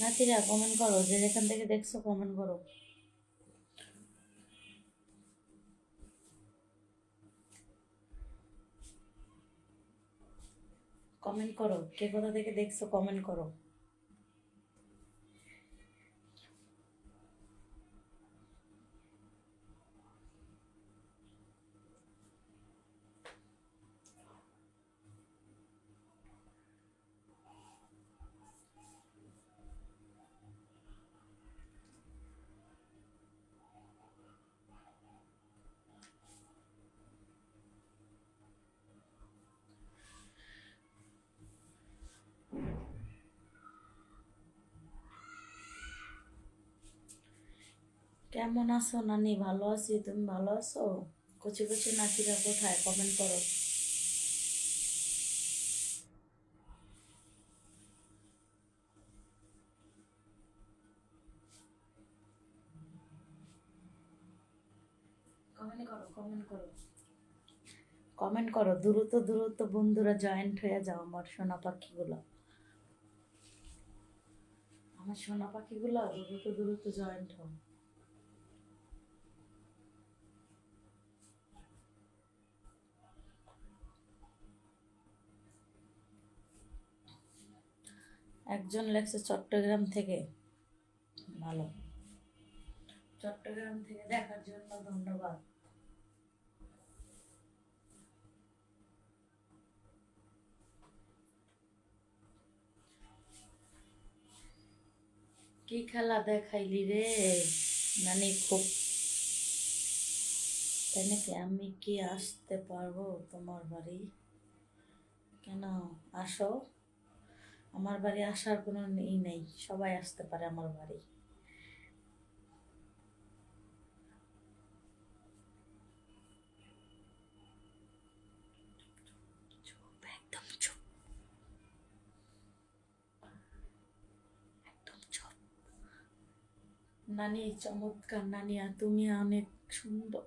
নাতিরা কমেন্ট করো, যে যেখান থেকে দেখছ কমেন্ট করো। কমেন্ট করো, কে কোথা থেকে দেখছ কমেন্ট করো। কেমন আছো? নানি ভালো আছি। তুমি ভালো আছো? কচি কচি নাতিরা কোথায়? কমেন্ট করো। কমেন্ট করো কমেন্ট করো। কমেন্ট করো। দ্রুত দ্রুত বন্ধুরা জয়েন্ট হয়ে যাও আমার সোনা পাখিগুলো। আমার সোনা পাখিগুলো দ্রুত দ্রুত জয়েন্ট হও। একজন লেখছে চট্টগ্রাম থেকে। ভালো। চট্টগ্রাম থেকে দেখার জন্য ধন্যবাদ। কি খেলা দেখাইলি রে? নানি খুব তাই নাকি আমি কি আসতে পারব তোমার বাড়ি? কেন? আসো। আমার বাড়ি আসার কোনো ই নেই, সবাই আসতে পারে আমার বাড়ি। নানি, চমৎকার নানিয়া, তুমি অনেক সুন্দর।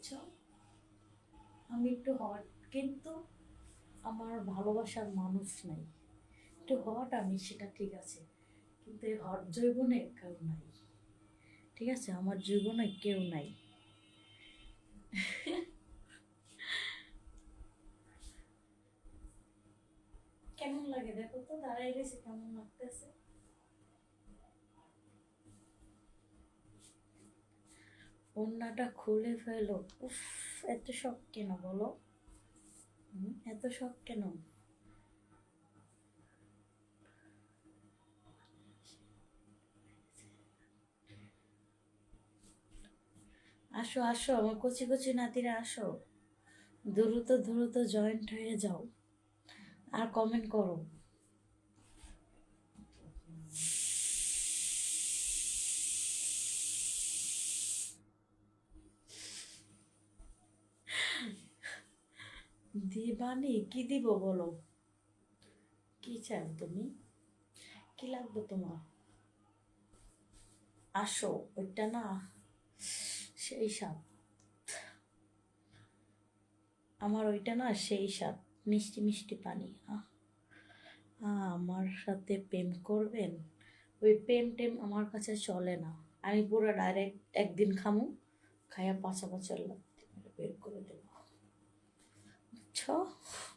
বুঝছ আমি একটু হট, কিন্তু আমার ভালোবাসার মানুষ নাই। একটু হট আমি, সেটা ঠিক আছে। কিন্তু এই হট জৈবনে কেউ নাই। ঠিক আছে? আমার জীবনে কেউ নাই। কেমন লাগে? দেখো তো দাঁড়াই গেছে কেমন লাগতেছে? ওড়নাটা খুলে ফেলো। উফ, এত শখ কেন বলো? এত শখ কেন? আসো আসো, আমার কচি কচি নাতিরা, আসো। দ্রুত দ্রুত জয়েন্ট হয়ে যাও। আর কমেন্ট করো। দিবানি কি দিব বলো? কি চাও তুমি? কি লাগবে তোমার? আসো, ওইটা না, সেই স্বাদ। আমার ওইটা না, সেই স্বাদ। মিষ্টি মিষ্টি পানি। আমার সাথে প্রেম করবেন? ওই প্রেম টেম আমার কাছে চলে না। আমি পুরো ডাইরেক্ট একদিন খামু, খাইয়া পাঁচা পাঁচা বের করে দেবো। বুঝছ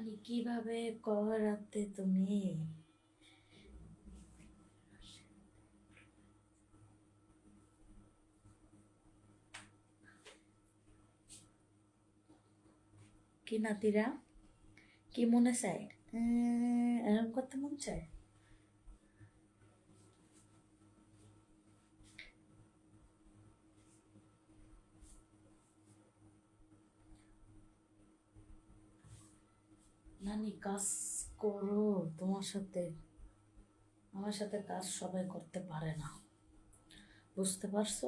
নানি কীভাবে করাতে তুমি? কি নাতিরা? কি মনে চায়? এরকম করতে মনে চায় নানি কাজ করো, তোমার সাথে, আমার সাথে কাজ সবাই করতে পারে না। বুঝতে পারছ?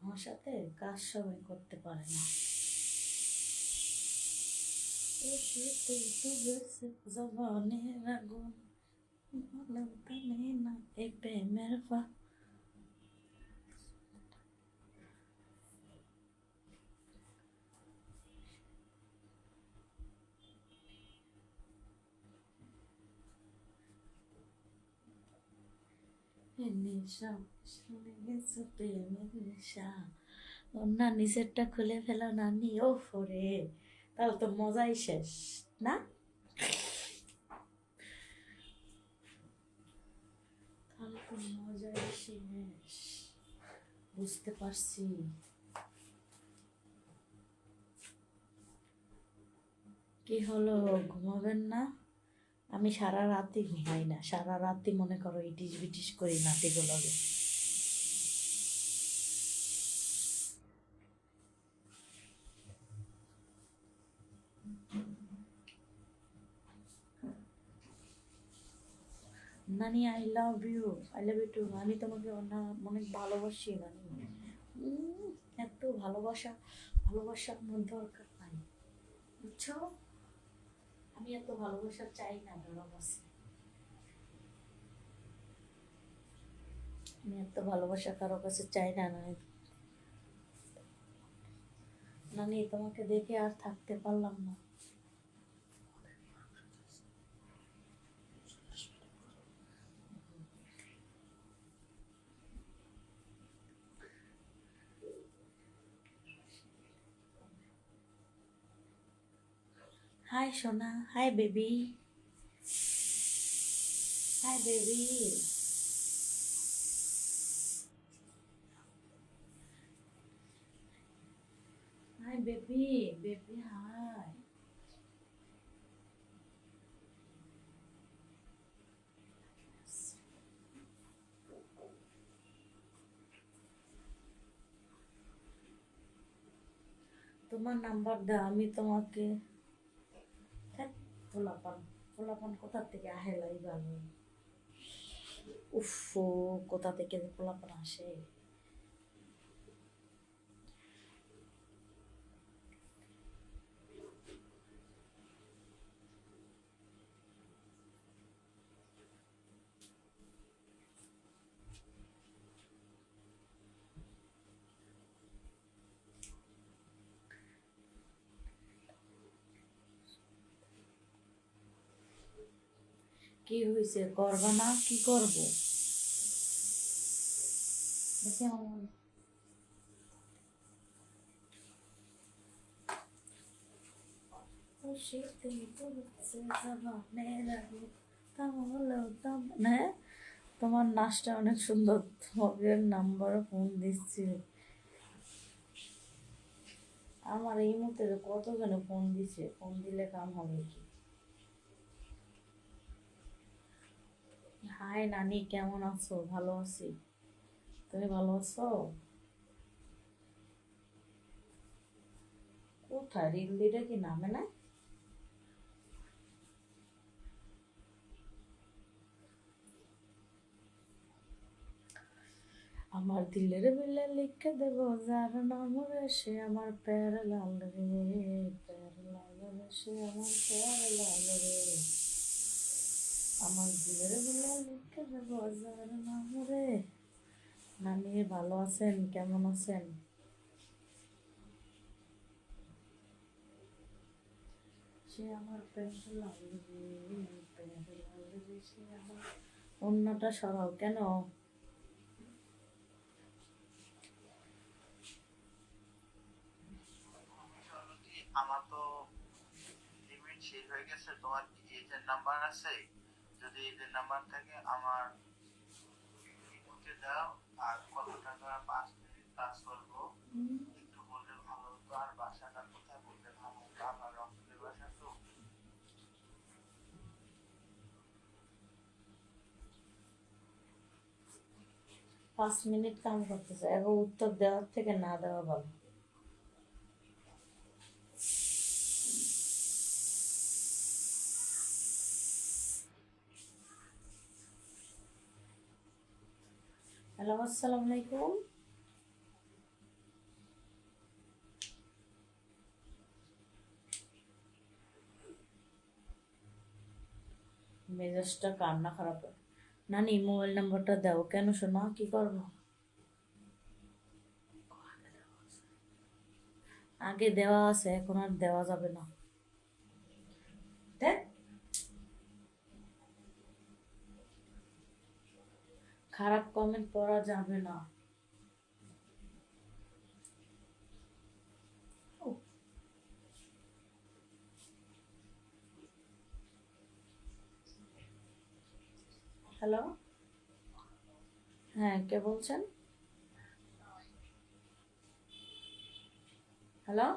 আমার সাথে কাজ সবাই করতে পারে না। জবানের আগুন না, এই প্রেমের ফা না খুলে ফেলা নানি। ও ফোরে, তাহলে তো মজাই শেষ, না? তাহলে তো মজাই শেষ। বুঝতে পারছি। কি হলো, ঘুমাবেন না? আমি সারা রাতই ঘুমাই না। সারা রাতই মনে করো ইটিস বিটিস করি নাতিগুলোকে। নানি I love you I love you too আমি তোমাকে অনা- অনেক ভালোবাসি নানি। এত ভালোবাসা। ভালোবাসার মধ্যে দরকার নাই। বুঝছ? আমি এত ভালোবাসা চাই না ভালোবাসা আমি এত ভালোবাসা কারও কাছে চাই না, নানি। নানি, তোমাকে দেখে আর থাকতে পারলাম না। হাই সোনা hi baby hi baby hi baby baby hi তোমার নাম্বার দাও, আমি তোমাকে পোলাপান পোলাপান কোথা থেকে আহে লাই ভালো উফ কোথা থেকে পোলাপান আসে? কি হয়েছে করবা না, কি করব? হ্যাঁ? তোমার নাচটা অনেক সুন্দর। তোমাদের নাম্বারও ফোন দিচ্ছি। আমার এই মুহূর্তে কতজনে ফোন দিছে? ফোন দিলে কাম হবে কি? হাই নানি, কেমন আছো? ভালো আছি। তুমি ভালো আছো? কোথায়? রিল দিটা কি নামে না? আমার দিলের বিলে লিখে দেব, যার নাম রে সে আমার প্যার লাল রে, প্যার লাল রে, সে আমার প্যার লাল রে। আমার দিলের বিলে লিখে দেব নানি, ভালো আছেন? কেমন আছেন? আমার সে আমার অন্যটা সরাও, কেন? আমার তো লিমিট শেষ হয়ে গেছে, তোমার কি এজেন্ট নাম্বার আছে? যদি এজেন্ট নাম্বার থাকে আমার ইমোতে দাও আর কত টাকা পাঁচ মিনিট কাজ করব। একটু বললে ভালো হতো আর বাসাটা কোথায় বললে ভালো হতো? আমার রংপুরের বাসা তো। পাঁচ মিনিট কাম করতেছে এখন উত্তর দেওয়ার থেকে না দেওয়া ভালো। হ্যালো, আসসালামু আলাইকুম। মেজাজটা কান্না খারাপ? নানি, মোবাইল নাম্বারটা দাও। কেন শোনা? কি করব? আগে দেওয়া আছে, এখন আর দেওয়া যাবে না। দেখ। খারাপ কমেন্ট পড়া যাবে না। হ্যালো হ্যাঁ কে বলছেন? হ্যালো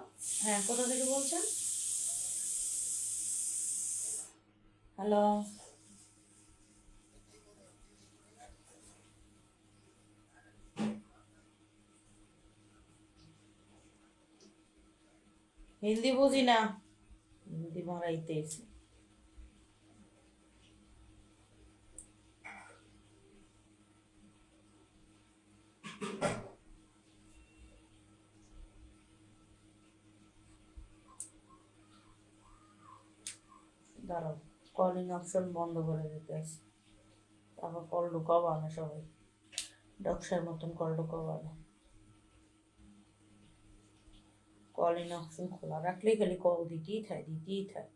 হ্যাঁ কোথা থেকে বলছেন? হ্যালো হিন্দি বুঝি না। হিন্দি মারাইতে এসে। দাঁড়াও কলিং অপশন বন্ধ করে দিতে আছে তারপর কল ঢুকাবো না সবাই। ডক্সার মতন কল ঢুকাবো না কলিং অপশন খোলা রাখলেই খালি কল দিতেই থাকে দিতেই থাকে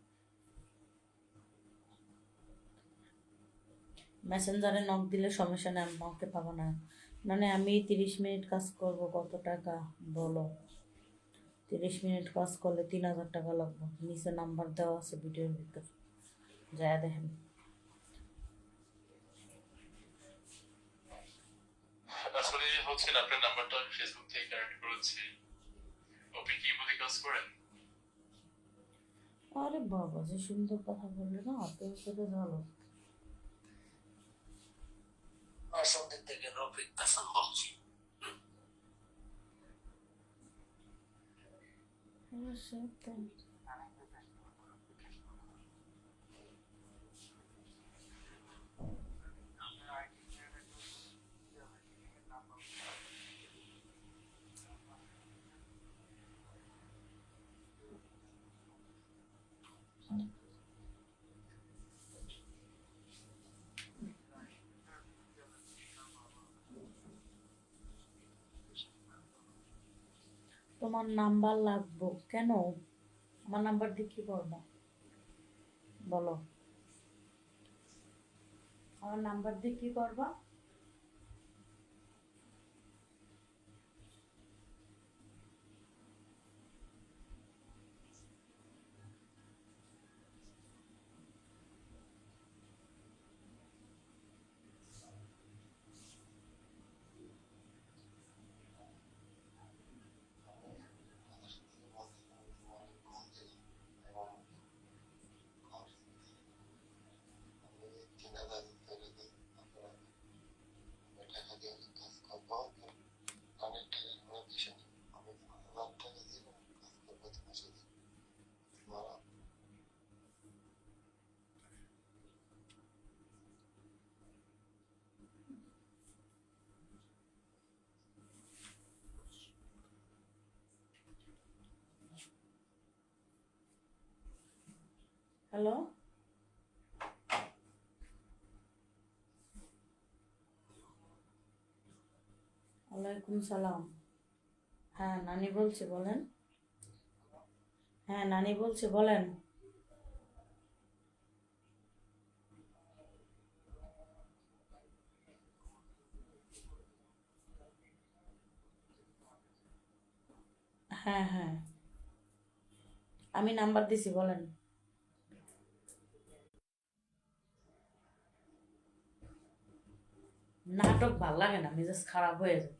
মেসেঞ্জারে নক দিলে সমস্যা নেই নকে পাবো না। মানে আমি তিরিশ মিনিট কাজ করব, কত টাকা? বলো। তিরিশ মিনিট কাজ করলে তিন হাজার টাকা লাগবে। নিচে নাম্বার দেওয়া আছে ভিডিওর ভিতর। যা দেখেন। আসলে হচ্ছে আপনার নাম্বারটা ফেসবুক থেকে কানেক্ট করেছি। করেন। আরে বাবা যে সুন্দর কথা বললে না অত করে ভালো অসন্ধির থেকে রফিক হাসান বলছি। হ্যাঁ, তোমার নাম্বার লাগবো? কেন? আমার নাম্বার দিয়ে কি করব? বলো। আমার নাম্বার দিয়ে কি করবা? হ্যালো ওয়ালাইকুম সালাম হ্যাঁ নানি বলছি, বলেন। হ্যাঁ নানি বলছি, বলেন। হ্যাঁ হ্যাঁ। আমি নাম্বার দিছি, বলেন। নাটক ভালো লাগে না মেজাজ খারাপ হয়ে যায়।